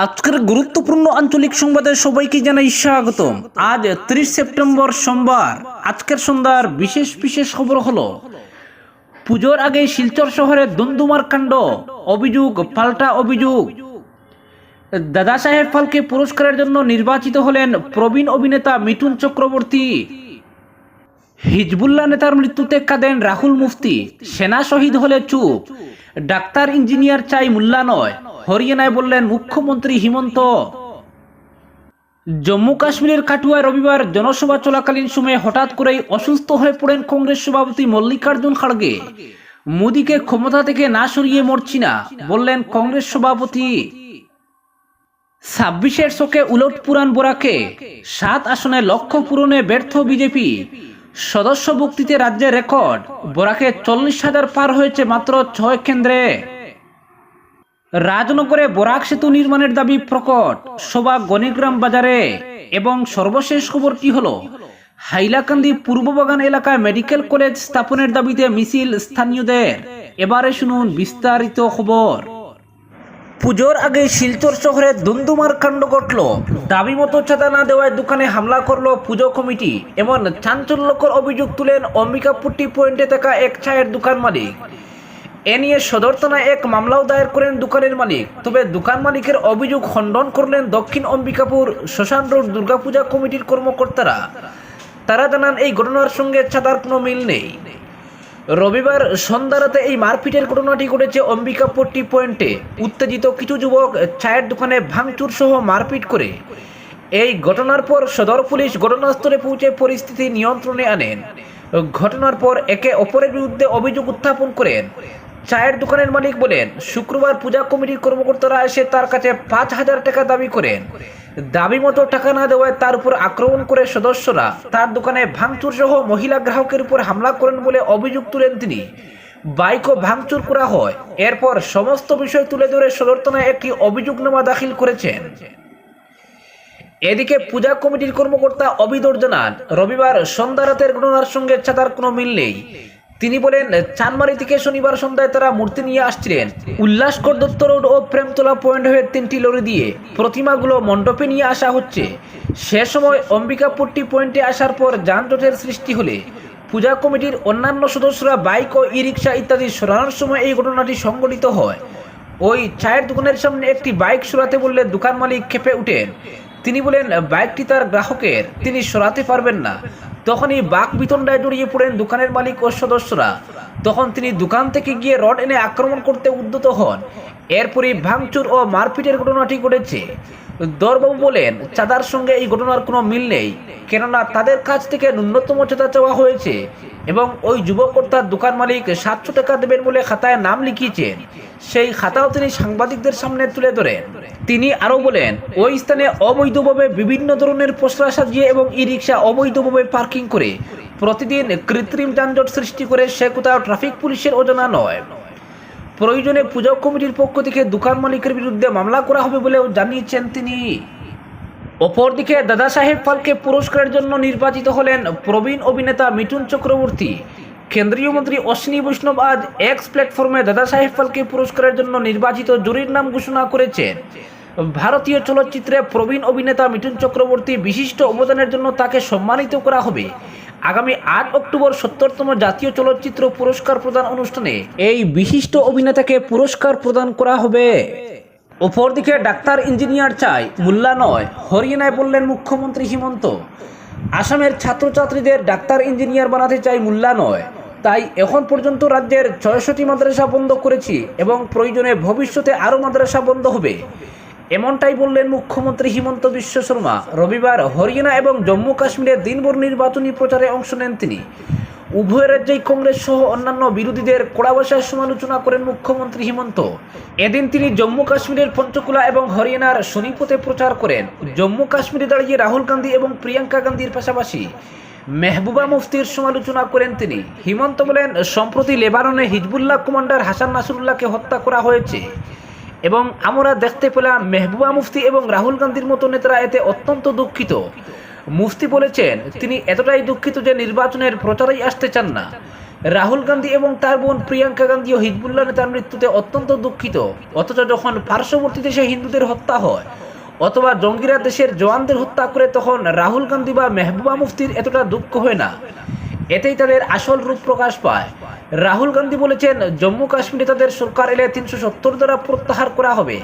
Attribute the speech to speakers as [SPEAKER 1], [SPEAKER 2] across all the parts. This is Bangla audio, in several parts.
[SPEAKER 1] আজকের গুরুত্বপূর্ণ আঞ্চলিক সংবাদে সবাইকে জানাই স্বাগতম। আজ ত্রিশ সেপ্টেম্বর সোমবার। আজকের সন্ধ্যার বিশেষ বিশেষ খবর হলো, পুজোর আগে শিলচর শহরে দুন্দুমার কাণ্ড, অভিযোগ, পাল্টা অভিযোগ। দাদা সাহেব ফালকে পুরস্কারের জন্য নির্বাচিত হলেন প্রবীণ অভিনেতা মিঠুন চক্রবর্তী। হিজবুল্লাহ নেতার মৃত্যুতে কাঁদেন রাহুল মুফতি। সেনা শহীদ হলে চুপ। ডাক্তার ইঞ্জিনিয়ার চাই মোল্লা নয়। হরিয়ানায় বললেন মুখ্যমন্ত্রী হিমন্ত। জম্মু কাশ্মীরের কাটুয়ায় রবিবার জনসভা চলাকালীন সময়ে হঠাৎ করেই অসুস্থ হয়ে পড়েন কংগ্রেস সভাপতি মল্লিকার্জুন খাড়গে। মোদীকে ক্ষমতা থেকে না সরিয়ে মরছি না, বললেন কংগ্রেস সভাপতি। ছাব্বিশের শোকে উলট পুরাণ বোরাকে। সাত আসনে লক্ষ্য পূরণে ব্যর্থ বিজেপি। সদস্য ভুক্তিতে রাজ্যের রেকর্ড। বোরাকে চল্লিশ হাজার পার হয়েছে মাত্র ছয় কেন্দ্রে। রাজনগরে বরাক সেতু নির্মাণের দাবি প্রকট। সভা গণিগ্রাম বাজারে। এবং সর্বশেষ খবরটি হলো, হাইলাকান্দি পূর্ববাগান এলাকায় মেডিকেল কলেজ স্থাপনের দাবিতে মিছিল স্থানীয়দের। এবারে শুনুন বিস্তারিত খবর। পুজোর আগে শিলচর শহরে দুন্দুমার কাণ্ড ঘটল। দাবি মতো চাঁদা না দেওয়ায় দোকানে হামলা করল পুজো কমিটি। এমন চাঞ্চল্যকর অভিযোগ তুলেন অম্বিকাপুট্টি পয়েন্টে থাকা এক চায়ের দোকান মালিক। এ নিয়ে সদর থানায় এক মামলাও দায়ের করেন দোকানের মালিক। তবে দোকান মালিকের অভিযোগ খণ্ডন করলেন দক্ষিণ অম্বিকাপুর শ্মশান রোড দুর্গাপূজা কমিটির কর্মকর্তারা। তারা জানান, এই ঘটনার সঙ্গে চাঁদার কোনো মিল নেই। রবিবার সন্ধ্যা রাতে এই মারপিটের ঘটনাটি ঘটেছে অম্বিকাপট্টি পয়েন্টে। উত্তেজিত কিছু যুবক চায়ের দোকানে ভাঙচুর সহ মারপিট করে। এই ঘটনার পর সদর পুলিশ ঘটনাস্থলে পৌঁছে পরিস্থিতি নিয়ন্ত্রণে আনেন। ঘটনার পর একে অপরের বিরুদ্ধে অভিযোগ উত্থাপন করেন। চায়ের দোকানের মালিক বলেন, শুক্রবার পূজা কমিটির কর্মকর্তারা এসে তার কাছে পাঁচ হাজার টাকা দাবি করেন। দাবি মতো টাকা না দেওয়ায় তার উপর আক্রমণ করে সদস্যরা তার দোকানে ভাঙচুর সহ মহিলা গ্রাহকের উপর হামলা করেন বলে অভিযোগ তুলেন তিনি। বাইকও ভাঙচুর করা হয়। এরপর সমস্ত বিষয় তুলে ধরে সদর থানায় একটি অভিযোগনামা দাখিল করেছেন। এদিকে পূজা কমিটির কর্মকর্তা অবিদর জানান, রবিবার সন্ধ্যা রাতের ঘটনার সঙ্গে চাঁদার কোনো মিল নেই। তিনি বলেন চানমারি থেকে শনিবার সন্ধ্যায় তারা মূর্তি নিয়ে আসছিলেন। উল্লাসকর দত্ত রোড ও প্রেমতলা পয়েন্ট হয়ে তিনটি লরি দিয়ে প্রতিমাগুলো মণ্ডপে নিয়ে আসা হচ্ছে। সে সময় অম্বিকাপুরটি পয়েন্টে আসার পর যানজটের সৃষ্টি হলে পূজা কমিটির অন্যান্য সদস্যরা বাইক ও ই রিক্সা ইত্যাদি সরানোর সময় এই ঘটনাটি সংঘটিত হয়। ওই চায়ের দোকানের সামনে একটি বাইক সরাতে বললে দোকান মালিক খেপে উঠেন। তিনি বলেন, বাইকটি তার গ্রাহকের। তিনি সরাতে পারবেন না। তখনই বাক বিতণ্ডায় জড়িয়ে পড়েন দোকানের মালিক ও সদস্যরা। তখন তিনি দোকান থেকে গিয়ে রড এনে আক্রমণ করতে উদ্যত হন। এরপরই ভাঙচুর ও মারপিটের ঘটনাটি ঘটেছে। দরবাবু বলেন, চাঁদার সঙ্গে এই ঘটনার কোনো মিল নেই, কেননা তাদের কাছ থেকে ন্যূনতম চাঁদা চাওয়া হয়েছে এবং ওই যুবকর্তার দোকান মালিক সাতশো টাকা দেবেন বলে খাতায় নাম লিখিয়েছেন। সেই খাতাও তিনি সাংবাদিকদের সামনে তুলে ধরেন। তিনি আরও বলেন, ওই স্থানে অবৈধভাবে বিভিন্ন ধরনের পোস্টার সাজিয়ে এবং ই রিক্সা অবৈধভাবে পার্কিং করে প্রতিদিন কৃত্রিম যানজট সৃষ্টি করে সে কোথাও ট্রাফিক পুলিশের অজানা নয়। প্রয়োজনে পূজা কমিটির পক্ষ থেকে দোকান মালিকের বিরুদ্ধে মামলা করা হবে বলেও জানিয়েছেন তিনি। অপরদিকে দাদা সাহেব ফালকে পুরস্কারের জন্য নির্বাচিত হলেন প্রবীণ অভিনেতা মিঠুন চক্রবর্তী। কেন্দ্রীয় মন্ত্রী অশ্বিনী বৈষ্ণব আজ এক্স প্ল্যাটফর্মে দাদা সাহেব ফালকে পুরস্কারের জন্য নির্বাচিত জুরির নাম ঘোষণা করেছেন। ভারতীয় চলচ্চিত্রে প্রবীণ অভিনেতা মিঠুন চক্রবর্তী বিশিষ্ট অবদানের জন্য তাকে সম্মানিত করা হবে। আগামী আট অক্টোবর সত্তরতম জাতীয় চলচ্চিত্র পুরস্কার প্রদান অনুষ্ঠানে এই বিশিষ্ট অভিনেতাকে পুরস্কার প্রদান করা হবে। অপরদিকে ডাক্তার ইঞ্জিনিয়ার চাই মোল্লা নয়, হরিয়ানায় বললেন মুখ্যমন্ত্রী হিমন্ত। আসামের ছাত্রছাত্রীদের ডাক্তার ইঞ্জিনিয়ার বানাতে চাই মোল্লা নয়। তাই এখন পর্যন্ত রাজ্যের ছয়শটি মাদ্রাসা বন্ধ করেছি এবং প্রয়োজনে ভবিষ্যতে আরও মাদ্রাসা বন্ধ হবে। এমনটাই বললেন মুখ্যমন্ত্রী হিমন্ত বিশ্ব শর্মা। রবিবার হরিয়ানা এবং জম্মু কাশ্মীরের দিনভর নির্বাচনী প্রচারে অংশ নেন তিনি। উভয় রাজ্যেই কংগ্রেস সহ অন্যান্য বিরোধীদের কড়া সমালোচনা করেন মুখ্যমন্ত্রী হিমন্ত। এদিন তিনি জম্মু কাশ্মীরের পঞ্চকুলা এবং হরিয়ানার শনিপথে প্রচার করেন। জম্মু কাশ্মীরে দাঁড়িয়ে রাহুল গান্ধী এবং প্রিয়াঙ্কা গান্ধীর পাশাপাশি মেহবুবা মুফতির সমালোচনা করেন তিনি। হিমন্ত বলেন, সম্প্রতি লেবাননে হিজবুল্লাহ কমান্ডার হাসান নাসরুল্লাহকে হত্যা করা হয়েছে। এবং আমরা দেখতে পেলাম মেহবুবা মুফতি এবং রাহুল গান্ধীর মতো নেতারা এতে অত্যন্ত দুঃখিত। মুফতি বলেছেন, তিনি এতটাই দুঃখিত যে নির্বাচনের প্রচারেই আসতে চান না। রাহুল গান্ধী এবং তার বোন প্রিয়াঙ্কা গান্ধী ও হিজবুল্লাহ নেতার মৃত্যুতে অত্যন্ত দুঃখিত। অথচ যখন পার্শ্ববর্তী দেশে হিন্দুদের হত্যা হয়, অথবা জঙ্গিরা দেশের জওয়ানদের হত্যা করে, তখন রাহুল গান্ধী বা মেহবুবা মুফতির এতটা দুঃখ হয় না। এতেই তাদের আসল রূপ প্রকাশ পায়। রাহুল গান্ধী বলেছেন, জম্মু কাশ্মীরে তাদের সরকার এলে তিনশো সত্তর দ্বারা প্রত্যাহার করা হবে।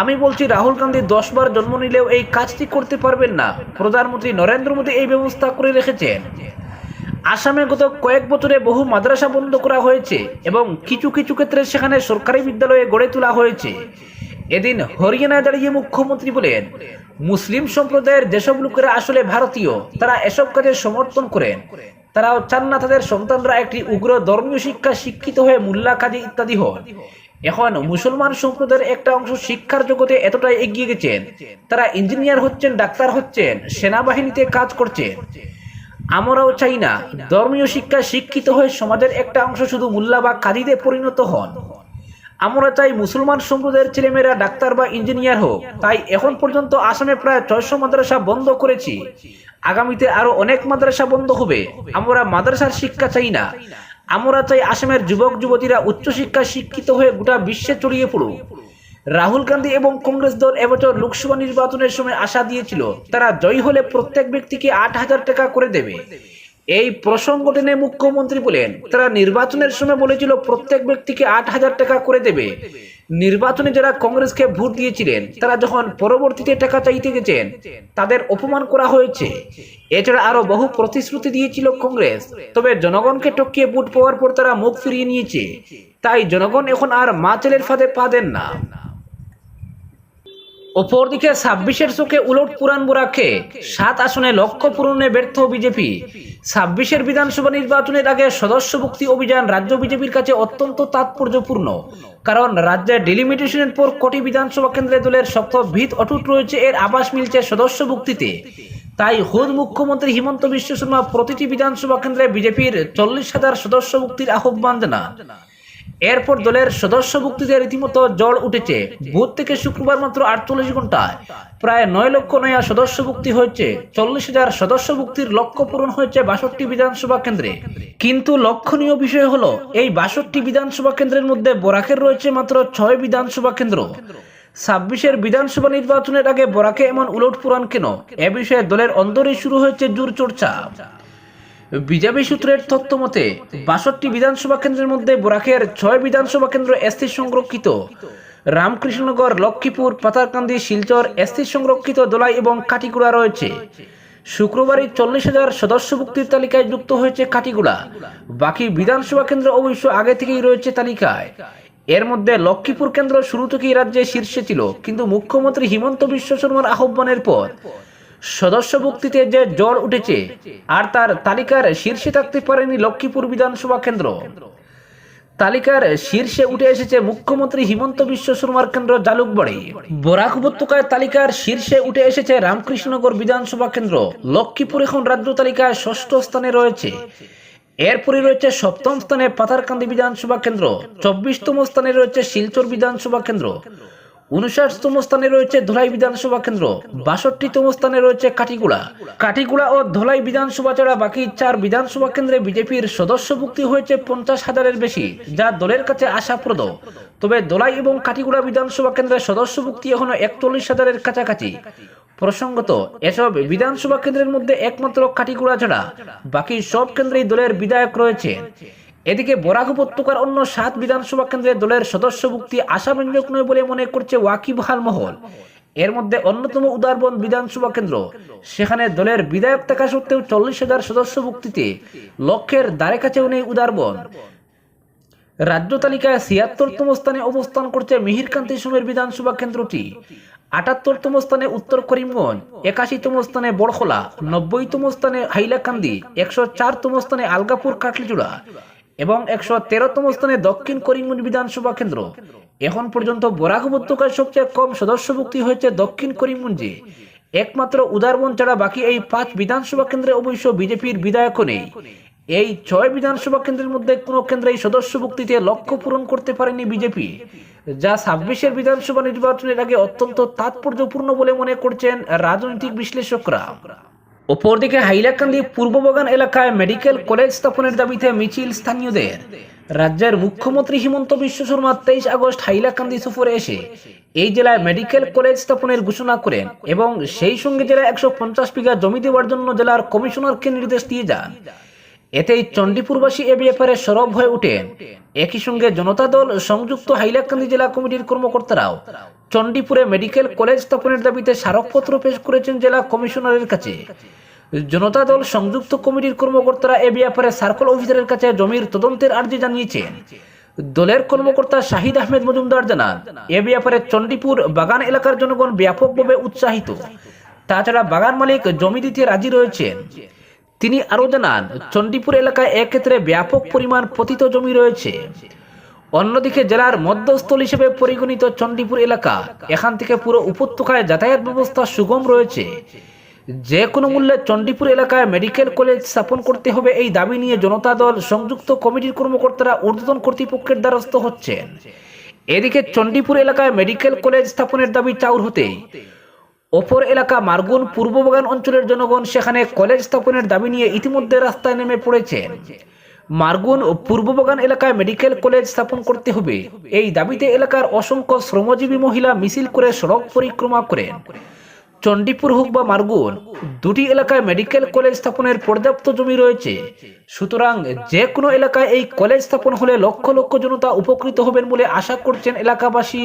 [SPEAKER 1] আমি বলছি, রাহুল গান্ধী দশবার জন্ম নিলেও এই কাজটি করতে পারবেন না। প্রধানমন্ত্রী নরেন্দ্র মোদী এই ব্যবস্থা করে রেখেছেন। আসামে গত কয়েক বছরে বহু মাদ্রাসা বন্ধ করা হয়েছে এবং কিছু কিছু ক্ষেত্রে সেখানে সরকারি বিদ্যালয়ে গড়ে তোলা হয়েছে। এদিন হরিয়ানায় দাঁড়িয়ে মুখ্যমন্ত্রী বলেন, মুসলিম সম্প্রদায়ের যেসব লোকেরা আসলে ভারতীয়, তারা এসব কাজে সমর্থন করেন। তারাও চান না তাদের সন্তানরা একটি উগ্র ধর্মীয় শিক্ষা শিক্ষিত হয়ে মোল্লা কাজী ইত্যাদি হন। এখন মুসলমান সম্প্রদায়ের একটা অংশ শিক্ষার জগতে এতটাই এগিয়ে গেছেন, তারা ইঞ্জিনিয়ার হচ্ছেন, ডাক্তার হচ্ছেন, সেনাবাহিনীতে কাজ করছেন। আমরাও চাই না ধর্মীয় শিক্ষা শিক্ষিত হয়ে সমাজের একটা অংশ শুধু মোল্লা বা কাজীতে পরিণত হন। আমরা চাই মুসলমান সম্প্রদায়ের ছেলেমেয়েরা ডাক্তার বা ইঞ্জিনিয়ার হোক। তাই এখন পর্যন্ত আসামে প্রায় ছয়শো মাদ্রাসা বন্ধ করেছি। আগামীতে আরও অনেক মাদ্রাসা বন্ধ হবে। আমরা মাদ্রাসার শিক্ষা চাই না। আমরা চাই আসামের যুবক, যুবতীরা উচ্চশিক্ষায় শিক্ষিত হয়ে গোটা বিশ্বে ছড়িয়ে পড়ুক। রাহুল গান্ধী এবং কংগ্রেস দল এবছর লোকসভা নির্বাচনের সময় আশা দিয়েছিল, তারা জয়ী হলে প্রত্যেক ব্যক্তিকে আট হাজার টাকা করে দেবে। এই প্রসঙ্গ টেনে মুখ্যমন্ত্রী বলেন, তারা নির্বাচনের সময় বলেছিল প্রত্যেক ব্যক্তিকে আট হাজার টাকা করে দেবে। নির্বাচনে যারা কংগ্রেসকে ভোট দিয়েছিলেন, তারা যখন পরবর্তীতে টাকা চাইতে গেছেন, তাদের অপমান করা হয়েছে। এছাড়া আরও বহু প্রতিশ্রুতি দিয়েছিল কংগ্রেস, তবে জনগণকে টকিয়ে ভোট পাওয়ার পর তারা মুখ ফিরিয়ে নিয়েছে। তাই জনগণ এখন আর মা ছেলের ফাঁদে পা দেন না। অপরদিকে ছাব্বিশের চোখে উলট পুরাণ বোরাকে সাত আসনে লক্ষ্য পূরণে ব্যর্থ বিজেপি। ছাব্বিশের বিধানসভা নির্বাচনের আগে সদস্যভুক্তি অভিযান রাজ্য বিজেপির কাছে অত্যন্ত তাৎপর্যপূর্ণ। কারণ রাজ্যের ডিলিমিটেশনের পর কোটি বিধানসভা কেন্দ্রে দলের শক্ত ভিত অটুট রয়েছে, এর আবাস মিলছে সদস্য সদস্যভুক্তিতে। তাই হুদ মুখ্যমন্ত্রী হিমন্ত বিশ্ব শর্মা প্রতিটি বিধানসভা কেন্দ্রে বিজেপির চল্লিশ হাজার সদস্য সদস্যভুক্তির আহ্বান জানান। এরপর দলের সদস্য সদস্যভুক্তিতে রীতিমতো জল উঠেছে। বুধ থেকে শুক্রবার মাত্র আটচল্লিশ ঘন্টায় প্রায় নয় লক্ষ নয়া সদস্য সদস্যভুক্তি হয়েছে। চল্লিশ হাজার সদস্য সদস্যভুক্তির লক্ষ্য পূরণ হয়েছে বাষট্টি বিধানসভা কেন্দ্রে। কিন্তু লক্ষণীয় বিষয় হলো, এই বাষট্টি বিধানসভা কেন্দ্রের মধ্যে বরাকের রয়েছে মাত্র ছয় বিধানসভা কেন্দ্র। ছাব্বিশের বিধানসভা নির্বাচনের আগে বরাকে এমন উলট পুরাণ কেন? এ বিষয়ে দলের অন্দরেই শুরু হয়েছে জোর চর্চা। বিজেপি সূত্রের তথ্য মতে, বাষট্টি বিধানসভা কেন্দ্রের মধ্যে বোরাকের ছয় বিধানসভা কেন্দ্র এসটি সংরক্ষিত। রামকৃষ্ণনগর, লক্ষ্মীপুর পাতারকান্দি শিলচর এসটি সংরক্ষিত দোলাই এবং কাটিগুড়া রয়েছে। শুক্রবারই চল্লিশ হাজার সদস্যভুক্তির তালিকায় যুক্ত হয়েছে কাটিগুড়া। বাকি বিধানসভা কেন্দ্র অবশ্য আগে থেকেই রয়েছে তালিকায়। এর মধ্যে লক্ষ্মীপুর কেন্দ্র শুরু থেকেই রাজ্যে শীর্ষে ছিল, কিন্তু মুখ্যমন্ত্রী হিমন্ত বিশ্ব শর্মার আহ্বানের পর সদস্যভুক্তিতে যে জ্বর উঠেছে আর তার তালিকার শীর্ষে থাকতে পারেনি লক্ষ্মীপুর বিধানসভা কেন্দ্র। তালিকার শীর্ষে উঠে এসেছে মুখ্যমন্ত্রী হিমন্ত বিশ্ব শর্মার কেন্দ্র জালুকবাড়ি। বরাক উপত্যকায় তালিকার শীর্ষে উঠে এসেছে রামকৃষ্ণনগর বিধানসভা কেন্দ্র। লক্ষ্মীপুর এখন রাজ্য তালিকায় ষষ্ঠ স্থানে রয়েছে। এরপরে রয়েছে সপ্তম স্থানে পাথারকান্দি বিধানসভা কেন্দ্র। চব্বিশতম স্থানে রয়েছে শিলচর বিধানসভা কেন্দ্র। উনষাটতম স্থানে রয়েছে ধলাই বিধানসভা কেন্দ্র, বাষট্টিতম স্থানে রয়েছে কাটিগুড়া। কাটিগুড়া ও ধলাই বিধানসভা ছাড়া বাকি চার বিধানসভা কেন্দ্রে বিজেপির সদস্যভুক্তি হয়েছে পঞ্চাশ হাজারের বেশি, যা দলের কাছে আশাপ্রদ। তবে দলাই এবং কাটিগুড়া বিধানসভা কেন্দ্রের সদস্যভুক্তি এখনও একচল্লিশ হাজারের কাছাকাছি। প্রসঙ্গত, এসব বিধানসভা কেন্দ্রের মধ্যে একমাত্র কাটিগুড়া ছাড়া বাকি সব কেন্দ্রেই দলের বিধায়ক রয়েছে। এদিকে বরাক উপত্যকার অন্য সাত বিধানসভা কেন্দ্রে দলের সদস্যভুক্তি আশাব্যঞ্জক নয় বলে মনে করছে ওয়াকিবহাল মহল। এর মধ্যে অন্যতম উদারবন বিধানসভা কেন্দ্র। সেখানে দলের বিধায়ক থাকা সত্ত্বেও চল্লিশ হাজার সদস্যভুক্তিতে লক্ষ্যের দ্বারে কাছেও নেই উদারবন। রাজ্য তালিকায় ছিয়াত্তরতম স্থানে অবস্থান করছে মিহিরকান্তি সোমের বিধানসভা কেন্দ্রটি। আটাত্তরতম স্থানে উত্তর করিমগঞ্জ, একাশিতম স্থানে বড়খোলা, নব্বইতম স্থানে হাইলাকান্দি, একশো চারতম স্থানে আলগাপুর, কাটলিচূড়া। এবং একশো তেরোতম স্থানে দক্ষিণ করিমগঞ্জ বিধানসভা কেন্দ্র। এখন পর্যন্ত বরাক উপত্যকায় সবচেয়ে কম সদস্যভুক্তি হয়েছে দক্ষিণ করিমগঞ্জে। একমাত্র উদারবন ছাড়া বাকি এই পাঁচ বিধানসভা কেন্দ্রে অবশ্য বিজেপির বিধায়কও নেই। এই ছয় বিধানসভা কেন্দ্রের মধ্যে কোনো কেন্দ্রেই সদস্যভুক্তিতে লক্ষ্য পূরণ করতে পারেনি বিজেপি, যা ছাব্বিশের বিধানসভা নির্বাচনের আগে অত্যন্ত তাৎপর্যপূর্ণ বলে মনে করছেন রাজনৈতিক বিশ্লেষকরা। অপরদিকে হাইলাকান্দি পূর্ব বাগান এলাকায় মেডিকেল কলেজ স্থাপনের দাবিতে মিছিল স্থানীয়দের। রাজ্যের মুখ্যমন্ত্রী হিমন্ত বিশ্ব শর্মা তেইশ আগস্ট হাইলাকান্দি সফরে এসে এই জেলায় মেডিকেল কলেজ স্থাপনের ঘোষণা করেন এবং সেই সঙ্গে জেলায় একশো পঞ্চাশ বিঘা জমি দেওয়ার জন্য জেলার কমিশনারকে নির্দেশ দিয়ে যান। এতেই চণ্ডীপুরবাসী এ ব্যাপারে সরব হয়ে ওঠেন একই সঙ্গে জনতা দল সংযুক্ত হাইলাকান্দি জেলা কমিটির কর্মকর্তারাও চণ্ডীপুরে মেডিকেল কলেজ স্থাপনের দাবিতে স্মারকপত্র পেশ করেছেন জেলা কমিশনারের কাছে। জনতা দল সংযুক্ত কমিটির কর্মকর্তারা এ ব্যাপারে সার্কল অফিসারের কাছে জমির তদন্তের আর্জি জানিয়েছেন। দলের কর্মকর্তা শাহিদ আহমেদ মজুমদার জানান, এ ব্যাপারে চণ্ডীপুর বাগান এলাকার জনগণ ব্যাপকভাবে উৎসাহিত। তাছাড়া বাগান মালিক জমি দিতে রাজি রয়েছেন। তিনি আরও জানান, চণ্ডীপুর এলাকায় এক্ষেত্রে ব্যাপক পরিমাণ পতিত জমি রয়েছে। অন্যদিকে জেলার মধ্যস্থল হিসেবে পরিগণিত চণ্ডীপুর এলাকা, এখান থেকে পুরো উপত্যকায় যাতায়াত ব্যবস্থা সুগম রয়েছে। যে কোনো মূল্যে চণ্ডীপুর এলাকায় মেডিকেল কলেজ স্থাপন করতে হবে এই দাবি নিয়ে জনতা দল সংযুক্ত কমিটির কর্মকর্তারা ঊর্ধ্বতন কর্তৃপক্ষের দ্বারস্থ হচ্ছেন। এদিকে চণ্ডীপুর এলাকায় মেডিকেল কলেজ স্থাপনের দাবি চাউর হতেই অপর এলাকা মার্গুন পূর্ব বাগান অঞ্চলের জনগণ সেখানে কলেজ স্থাপনের দাবি নিয়ে ইতিমধ্যে রাস্তায় নেমে পড়েছেন। মার্গুন পূর্ব বাগান এলাকায় মেডিকেল কলেজ স্থাপন করতে হবে। এই দাবিতে এলাকার অসংখ্য শ্রমজীবী মহিলা মিছিল করে সড়ক পরিক্রমা করেন। চণ্ডীপুর হোক বা মার্গুন, দুটি এলাকায় মেডিকেল কলেজ স্থাপনের পর্যাপ্ত জমি রয়েছে। সুতরাং যে কোনো এলাকায় এই কলেজ স্থাপন হলে লক্ষ লক্ষ জনতা উপকৃত হবেন বলে আশা করছেন এলাকাবাসী।